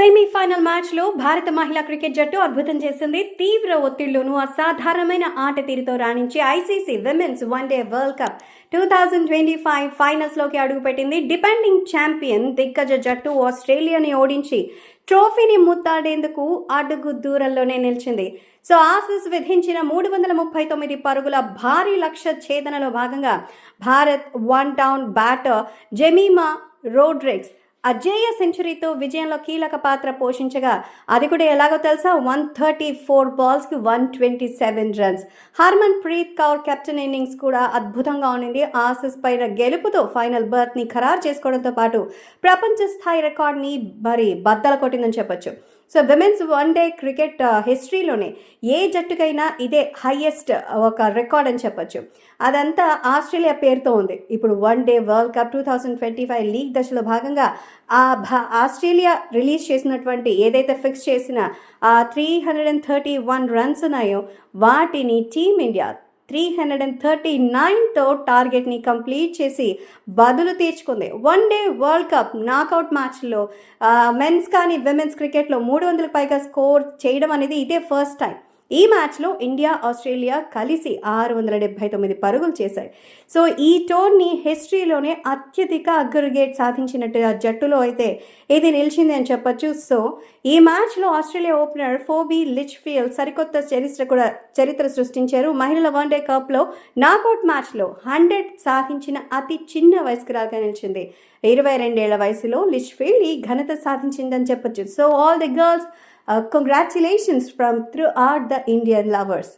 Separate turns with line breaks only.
Semi-final మ్యాచ్లో భారత మహిళా క్రికెట్ జట్టు అద్భుతం చేసింది. తీవ్ర ఒత్తిళ్ళను అసాధారణమైన ఆట తీరుతో రాణించి ICC women's one day world cup two thousand twenty five ఫైనల్స్లోకి అడుగుపెట్టింది. డిపెండింగ్ ఛాంపియన్ దిగ్గజ జట్టు ఆస్ట్రేలియాని ఓడించి ట్రోఫీని ముత్తాడేందుకు అడుగు దూరంలోనే నిలిచింది. సో ఆసిస్ విధించిన మూడు వందల ముప్పై తొమ్మిది పరుగుల భారీ లక్ష్య ఛేదనలో భాగంగా Bharat one down batter Jemimah Rodrigues అజేయ సెంచరీతో విజయంలో కీలక పాత్ర పోషించగా అది కూడా ఎలాగో తెలుసా? One thirty four బాల్స్కి one twenty seven runs. Harmanpreet Kaur captain innings కూడా అద్భుతంగా ఉండింది ఆసిస్ పైన గెలుపుతో ఫైనల్ బర్త్ని ఖరారు చేసుకోవడంతో పాటు ప్రపంచ స్థాయి రికార్డ్ని మరి బద్దల కొట్టిందని చెప్పొచ్చు. So women's one day cricket హిస్టరీలోనే ఏ జట్టుకైనా ఇదే హైయెస్ట్ ఒక రికార్డ్ అని చెప్పొచ్చు. అదంతా ఆస్ట్రేలియా పేరుతో ఉంది. ఇప్పుడు one day world cup two thousand twenty five league దశలో భాగంగా ఆ భా ఆస్ట్రేలియా రిలీజ్ చేసినటువంటి ఏదైతే ఫిక్స్ చేసిన ఆ three hundred and thirty one runs ఉన్నాయో వాటిని Team India three hundred and thirty నైన్తో టార్గెట్ని కంప్లీట్ చేసి బదులు తీర్చుకుంది. One day world cup knockout మ్యాచ్లో మెన్స్ కానీ విమెన్స్ క్రికెట్లో మూడు వందలకు పైగా స్కోర్ చేయడం అనేది ఇదే ఫస్ట్ టైం. ఈ మ్యాచ్లో ఇండియా ఆస్ట్రేలియా కలిసి ఆరు వందల డెబ్బై తొమ్మిది పరుగులు చేశాయి. సో ఈ టోర్ని హిస్టరీలోనే అత్యధిక అగ్రిగేట్ సాధించినట్టు ఆ జట్టులో అయితే ఇది నిలిచింది అని చెప్పొచ్చు. సో ఈ మ్యాచ్లో Australia opener Phoebe Litchfield సరికొత్త చరిత్ర కూడా చరిత్ర సృష్టించారు. మహిళల వన్డే కప్లో నాకౌట్ మ్యాచ్లో హండ్రెడ్ సాధించిన అతి చిన్న వయస్కురాలుగా నిలిచింది. ఇరవై రెండేళ్ళ వయసులో లిచ్ ఫీల్డ్ ఈ ఘనత సాధించిందని చెప్పొచ్చు. So all the girls congratulations from through are the Indian lovers